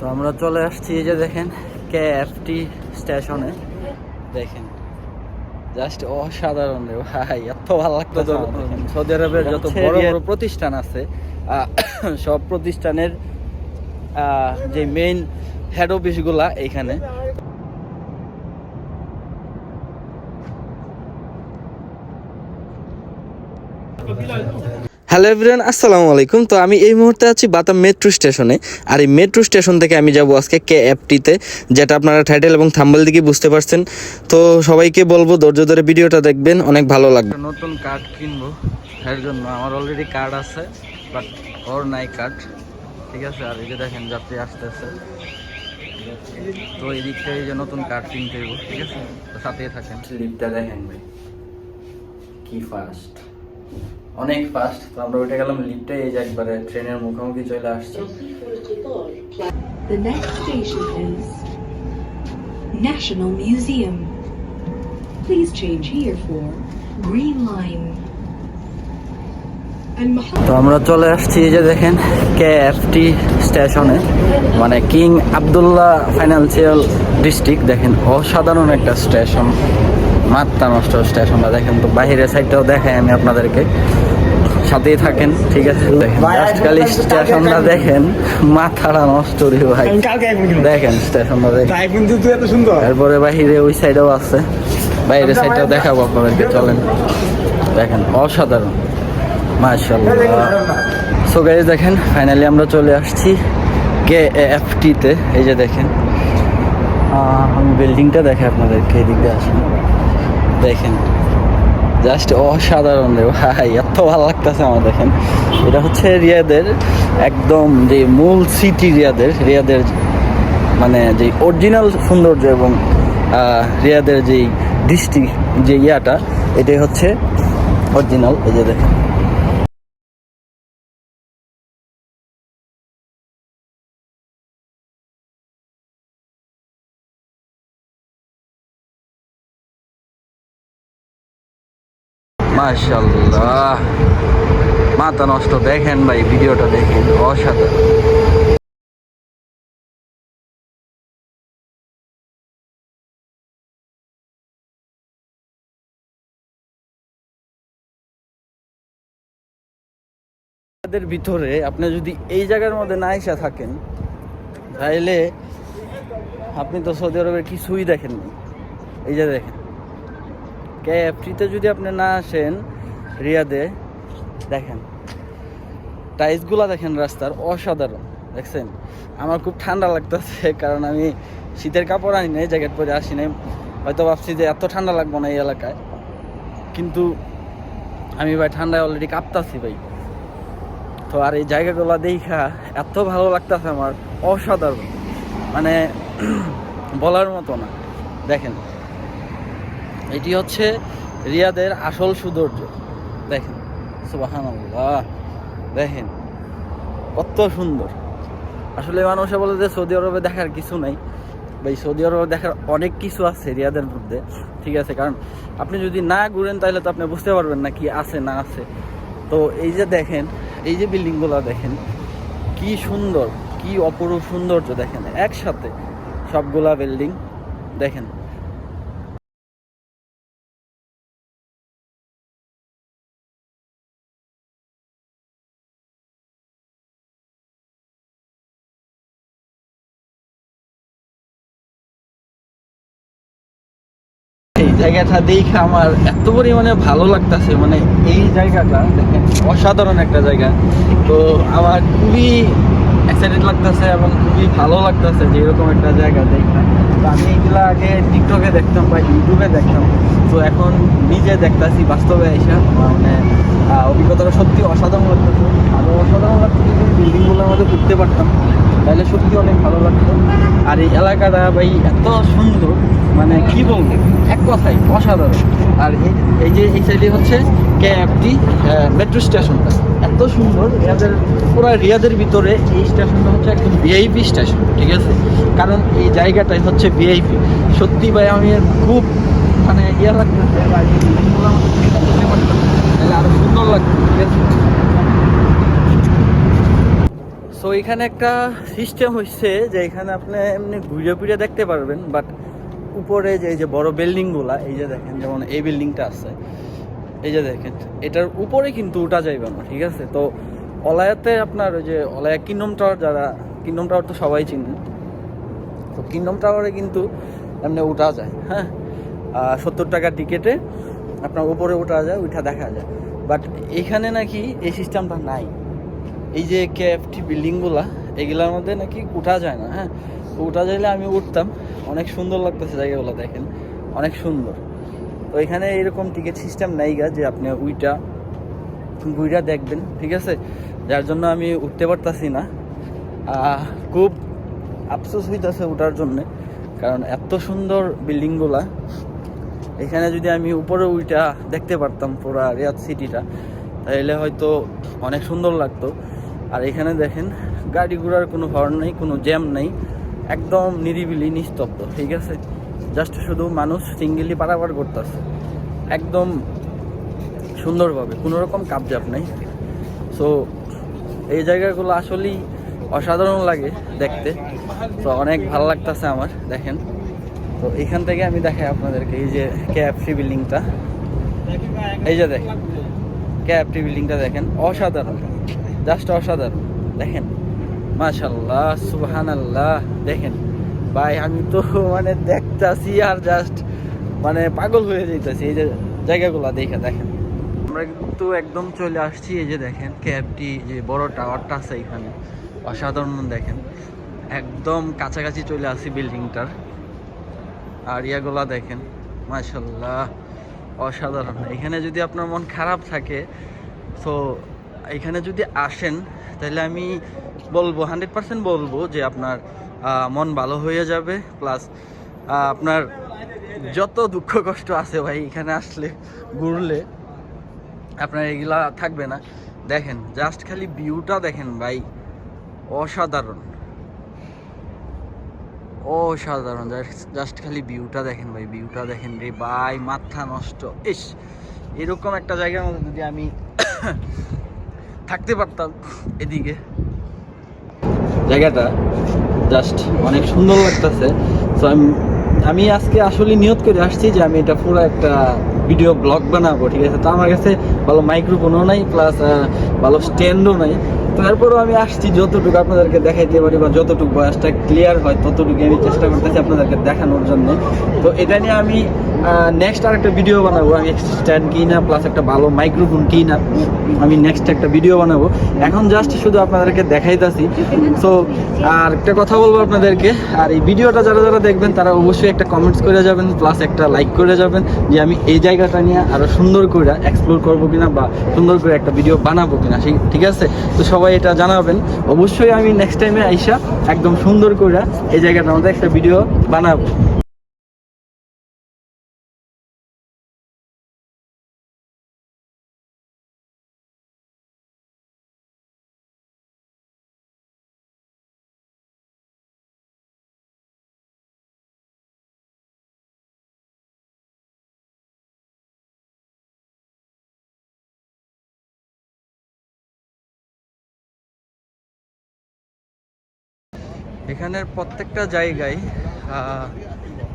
তো আমরা চলে আসছি এই যে দেখেন কে এফটি স্টেশনে। দেখেন জাস্ট অসাধারণ রে ভাই এত ভালো লাগতো সৌদি আরবের যত বড় বড় প্রতিষ্ঠান আছে সব প্রতিষ্ঠানের আহ, যে মেইন হেড অফিসগুলা এইখানে। হ্যালো এভরিওয়ান আসসালামু আলাইকুম। তো আমি এই মুহূর্তে আছি বাতাম মেট্রো স্টেশনে। আর এই মেট্রো স্টেশন থেকে আমি যাব আজকে কে অ্যাপটিতে যেটা আপনারা টাইটেল এবং থাম্বল দিকে বুঝতে পারছেন। তো সবাইকে বলব ধৈর্য ধরে ভিডিওটা দেখবেন অনেক ভালো লাগবে। নতুন কার্ড কিনবো এর জন্য আমার অলরেডি কার্ড আছে বাট ওর নাই কার্ড ঠিক আছে? আর এই যে দেখেন যাত্রী আসতেছে। তো এই দিক থেকে এই যে নতুন কার্ড কিনতে হইব ঠিক আছে? তো সাথেই থাকেন। স্লিপটা দেখেন ভাই। কি ফাস্ট অনেক ফাস্ট তো আমরা উঠে গেলাম লিফটে এই যে একবারে ট্রেনের মুখোমুখি চলে আসছি The next station is National Museum. Please change here for Green Line. তো আমরা চলে আসছি এই যে দেখেন কে এফটি স্টেশনে মানে কিং আবদুল্লাহ ফাইন্যান্সিয়াল ডিস্ট্রিক্ট দেখেন অসাধারণ একটা স্টেশন মাত্রা নষ্ট স্টেশনটা দেখেন তো বাইরের সাইডটাও দেখাই আমি আপনাদেরকে। সাথেই থাকেন ঠিক আছে? খালি স্টেশনটা দেখেন। মাথাটা নষ্ট রে ভাই। দেখেন। স্টেশনটা দেখেন। এরপরে বাহিরে ওই সাইডেও আছে। বাইরের সাইডটাও দেখাবো আপনাদেরকে চলেন। দেখেন অসাধারণ। মাশাআল্লাহ। সো গাইজ দেখেন ফাইনালি আমরা চলে আসছি কে এফ টিতে এই যে দেখেন। আমি বিল্ডিংটা দেখে আপনাদেরকে এদিক দিয়ে আসেন। দেখেন। জাস্ট অসাধারণ রে ভাই, এত ভালো লাগতেছে আমার দেখেন। এটা হচ্ছে রিয়াদের একদম যে মূল সিটি রিয়াদের রিয়াদের মানে যে অরিজিনাল সৌন্দর্য এবং রিয়াদের যেই ডিস্ট্রিক্ট যে ইয়াটা, এটাই হচ্ছে অরিজিনাল এই যে দেখেন। মাশাল্লাহ মাথা নষ্ট দেখেন ভাই, ভিডিওটা দেখেন, অসাধারণ। ভিতরে আপনি যদি এই জায়গার মধ্যে না এসে থাকেন, তাহলে আপনি তো সৌদি আরবের কিছুই দেখেননি। এই যে দেখেন। ক্যাফটিতে যদি আপনি না আসেন রিয়াদে, দেখেন টাইলসগুলো দেখেন রাস্তার, অসাধারণ, দেখছেন? আমার খুব ঠান্ডা লাগতেছে, কারণ আমি শীতের কাপড় আনি নাই জ্যাকেট পরে আসি নাই। হয়তো ভাবছি যে এত ঠান্ডা লাগবো না এই এলাকায়। কিন্তু আমি ভাই ঠান্ডায় অলরেডি কাঁপতাছি ভাই। তো আর এই জায়গাগুলো দেখা এত ভালো লাগতেছে আমার, অসাধারণ। মানে বলার মতো না। দেখেন এটি হচ্ছে রিয়াদের আসল সৌন্দর্য। দেখেন সুবাহান দেখেন, কত সুন্দর। আসলে মানুষে বলে যে সৌদি আরবে দেখার কিছু নাই। ভাই, সৌদি আরবে দেখার অনেক কিছু আছে রিয়াদের মধ্যে, ঠিক আছে? কারণ আপনি যদি না ঘুরেন, তাহলে তো আপনি বুঝতে পারবেন না কি আছে, না আছে। তো এই যে দেখেন, এই যে বিল্ডিংগুলো দেখেন, কি সুন্দর, কি অপরূপ সৌন্দর্য দেখেন। একসাথে সবগুলা বিল্ডিং, দেখেন। জায়গাটা দেখে আমার এত পরিমাণে ভালো লাগতেছে মানে এই জায়গাটা দেখেন, অসাধারণ একটা জায়গা। তো আমার খুবই এক্সাইটেড লাগতেছে এবং খুবই ভালো লাগতেছে যে এরকম একটা জায়গা দেখলাম তো আমি এগুলো আগে টিকটকে দেখতাম বা ইউটিউবে দেখতাম। তো এখন নিজে দেখতেছি বাস্তবে এসে মানে অভিজ্ঞতাটা সত্যি অসাধারণ লাগতেছে আরও অসাধারণ লাগতেছে যদি বিল্ডিংগুলোর মধ্যে উঠতে পারতাম। তাহলে সত্যি অনেক ভালো লাগতো। আর এই এলাকাটা ভাই এত সুন্দর মানে কি বলব? এক কথাই অসাধারণ। আর এই এই যে এই সাইডে হচ্ছে কেএফটি মেট্রো স্টেশনটা এত সুন্দর, রিয়াদের পুরো রিয়াদের ভিতরে এই স্টেশনটা হচ্ছে একদম ভিআইপি স্টেশন ঠিক আছে? কারণ এই জায়গাটাই হচ্ছে ভিআইপি সত্যি ভাই, আমি খুব মানে ইয়ে লাগতেছে বা এই জিনিসগুলো আমাকে দেখতে পারতাম, তাহলে আরও সুন্দর লাগতো ঠিক আছে সো এখানে একটা সিস্টেম হচ্ছে যে এখানে আপনি এমনি ঘুরে ফিরে দেখতে পারবেন বাট উপরে যে এই যে বড় বিল্ডিংগুলা এই যে দেখেন যেমন এই বিল্ডিংটা আছে, এই যে দেখেন, এটার উপরে কিন্তু উঠা যাইবে না, ঠিক আছে? তো অলায়াতে আপনার ওই যে অলায়া কিংডম টাওয়ার যারা কিংডম টাওয়ার তো সবাই চিনেন তো কিংডম টাওয়ারে কিন্তু এমনি উঠা যায় হ্যাঁ? সত্তর টাকার টিকেটে আপনার উপরে উঠা যায়, উঠা দেখা যায় বাট এখানে নাকি এই সিস্টেমটা নাই। এই যে কেএফটি বিল্ডিংগুলা, এগুলার মধ্যে নাকি উঠা যায় না হ্যাঁ? উঠা যাইলে আমি উঠতাম। অনেক সুন্দর লাগতেছে জায়গাগুলো দেখেন। অনেক সুন্দর। তো এখানে এরকম টিকিট সিস্টেম নাই গা যে আপনি উইটা গুইটা দেখবেন, ঠিক আছে? যার জন্য আমি উঠতে পারতাছি না। খুব আফসোস হইতেছে ওঠার জন্যে, কারণ এত সুন্দর বিল্ডিংগুলা। এখানে যদি আমি উপরে উইটা দেখতে পারতাম পুরা রিয়াদ সিটিটা তাহলে হয়তো অনেক সুন্দর লাগতো। আর এখানে দেখেন, গাড়ি ঘোড়ার কোনো হর্ন নেই, কোনো জ্যাম নেই, একদম নিরিবিলি, নিস্তব্ধ, ঠিক আছে? জাস্ট শুধু মানুষ সিঙ্গেলি পারাপার করতেছে। একদম সুন্দরভাবে, কোনো রকম কাবজাপ নেই। সো এই জায়গাগুলো আসলেই অসাধারণ লাগে দেখতে। তো অনেক ভালো লাগতেছে আমার, দেখেন। তো এখান থেকে আমি দেখাই আপনাদেরকে, এই যে কেএফসি বিল্ডিংটা এই যে দেখেন কেএফসি বিল্ডিংটা দেখেন, অসাধারণ। জাস্ট অসাধারণ। দেখেন মাশাল্লাহ সুহান আল্লাহ দেখেন। ভাই, আমি তো মানে দেখতাছি আর জাস্ট মানে পাগল হয়ে যাইতেছি এই যে জায়গাগুলো দেখে, দেখেন। আমরা কিন্তু একদম চলে আসছি, এই যে দেখেন ক্যাবটি যে বড় টাওয়ারটা আছে এখানে। অসাধারণ, দেখেন। একদম কাছাকাছি চলে আসছি বিল্ডিংটার। আর ইয়াগুলা দেখেন মাশাল্লাহ অসাধারণ। এখানে যদি আপনার মন খারাপ থাকে তো এখানে যদি আসেন, তাহলে আমি বলব হান্ড্রেড পার্সেন্ট বলব যে আপনার মন ভালো হয়ে যাবে প্লাস আপনার যত দুঃখ কষ্ট আছে ভাই, এখানে আসলে ঘুরলে আপনার এগুলা থাকবে না। দেখেন জাস্ট খালি ভিউটা দেখেন ভাই, অসাধারণ। অসাধারণ জাস্ট খালি ভিউটা দেখেন ভাই ভিউটা দেখেন রে ভাই, মাথা নষ্ট, ইস। এরকম একটা জায়গার মধ্যে যদি আমি থাকতে পারতাম এদিকে। জায়গাটা জাস্ট অনেক সুন্দর লাগতেছে। তো আমি আমি আজকে আসলে নিয়ত করে আসছি যে আমি এটা পুরো একটা ভিডিও ব্লগ বানাবো, ঠিক আছে? তো আমার কাছে ভালো মাইক্রোফোনও নাই প্লাস ভালো স্ট্যান্ডও নাই। তো তারপরেও আমি আসছি যতটুকু আপনাদেরকে দেখাইতে পারি বা যতটুকু বয়সটা ক্লিয়ার হয় ততটুকু আমি চেষ্টা করতেছি আপনাদেরকে দেখানোর জন্য। তো এটা নিয়ে আমি নেক্সট আর একটা ভিডিও বানাবো। আমি স্ট্যান্ড কিই না প্লাস একটা ভালো মাইক্রোফোন কিই না আমি নেক্সট একটা ভিডিও বানাবো। এখন জাস্ট শুধু আপনাদেরকে দেখাইতেছি। সো আর একটা কথা বলব আপনাদেরকে। আর এই ভিডিওটা যারা যারা দেখবেন, তারা অবশ্যই একটা কমেন্টস করে যাবেন প্লাস একটা লাইক করে যাবেন, যে আমি এই জায়গাটা নিয়ে আরও সুন্দর করে এক্সপ্লোর করব কিনা বা সুন্দর করে একটা ভিডিও বানাবো কিনা। সেই- ঠিক আছে? তো সবাই এটা জানাবেন। অবশ্যই আমি নেক্সট টাইমে আইসা একদম সুন্দর করে এই জায়গাটার মধ্যে একটা ভিডিও বানাবো। এখানের প্রত্যেকটা জায়গায়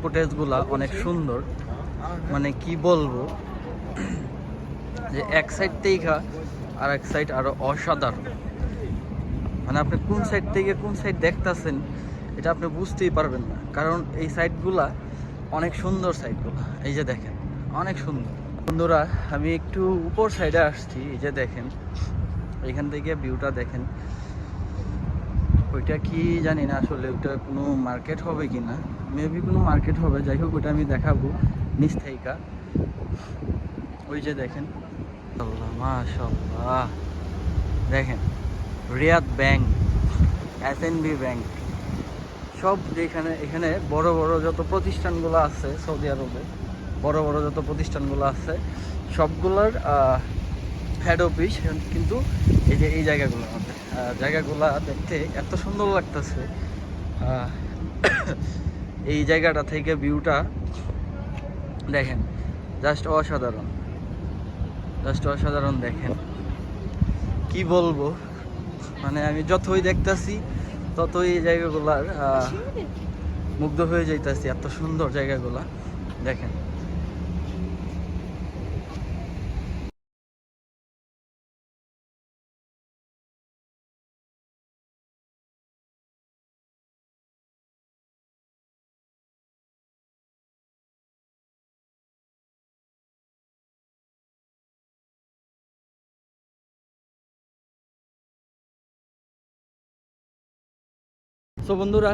ফুটেজগুলা অনেক সুন্দর। মানে কি বলব? যে এক সাইড থেকে আর এক সাইড আরও অসাধারণ। মানে আপনি কোন সাইড থেকে কোন সাইড দেখতাছেন, এটা আপনি বুঝতেই পারবেন না। কারণ এই সাইডগুলা অনেক সুন্দর সাইডগুলা এই যে দেখেন, অনেক সুন্দর। বন্ধুরা, আমি একটু উপর সাইডে আসছি, এই যে দেখেন। এখান থেকে ভিউটা দেখেন। ওইটা কি জানি না আসলে ওইটা কোনো মার্কেট হবে কি না মেবি কোনো মার্কেট হবে, যাই হোক ওইটা আমি দেখাবো নিচ থেকে। ওই যে দেখেন। আল্লাহ মাশাল্লাহ দেখেন Riyadh bank S B bank সব যেখানে এখানে বড় বড় যত প্রতিষ্ঠানগুলো আছে সৌদি আরবে, বড় বড় যত প্রতিষ্ঠানগুলো আছে, সবগুলোর হেড অফিস কিন্তু এই যে, এই জায়গাগুলোর জায়গাগুলা দেখতে এত সুন্দর লাগতেছে। এই জায়গাটা থেকে ভিউটা দেখেন জাস্ট অসাধারণ। জাস্ট অসাধারণ দেখেন। কি বলব? মানে আমি যতই দেখতাছি, ততই এই জায়গাগুলার মুগ্ধ হয়ে যাইতাছি, এত সুন্দর জায়গাগুলা। দেখেন। তো বন্ধুরা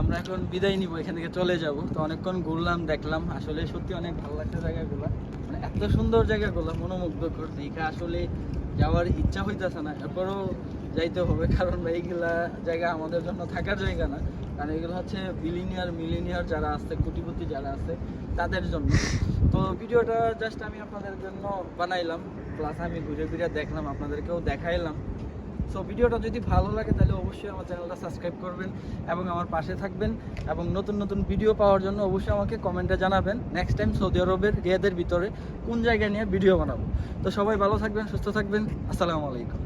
আমরা এখন বিদায় নিব, এখান থেকে চলে যাব। তো অনেকক্ষণ ঘুরলাম, দেখলাম। আসলে সত্যি অনেক ভালো লাগছে জায়গাগুলো। মানে এত সুন্দর জায়গাগুলো, মনোমুগ্ধকর। এইটা আসলে যাওয়ার ইচ্ছা হইতেছে না। এরপরও যাইতে হবে, কারণ এইগুলা জায়গা আমাদের জন্য থাকার জায়গা না। কারণ এগুলো হচ্ছে বিলিনিয়ার মিলিনিয়ার যারা আছে, কোটিপতি যারা আছে, তাদের জন্য। তো ভিডিওটা জাস্ট আমি আপনাদের জন্য বানাইলাম। প্লাস আমি ঘুরে ফিরে দেখলাম, আপনাদেরকেও দেখাইলাম। সো ভিডিওটা যদি ভালো লাগে, তাহলে অবশ্যই আমার চ্যানেলটা সাবস্ক্রাইব করবেন এবং আমার পাশে থাকবেন এবং নতুন নতুন ভিডিও পাওয়ার জন্য অবশ্যই আমাকে কমেন্টে জানাবেন নেক্সট টাইম সৌদি আরবের রিয়াদের ভিতরে কোন জায়গায় নিয়ে ভিডিও বানাবো। তো সবাই ভালো থাকবেন, সুস্থ থাকবেন। আসসালামু আলাইকুম।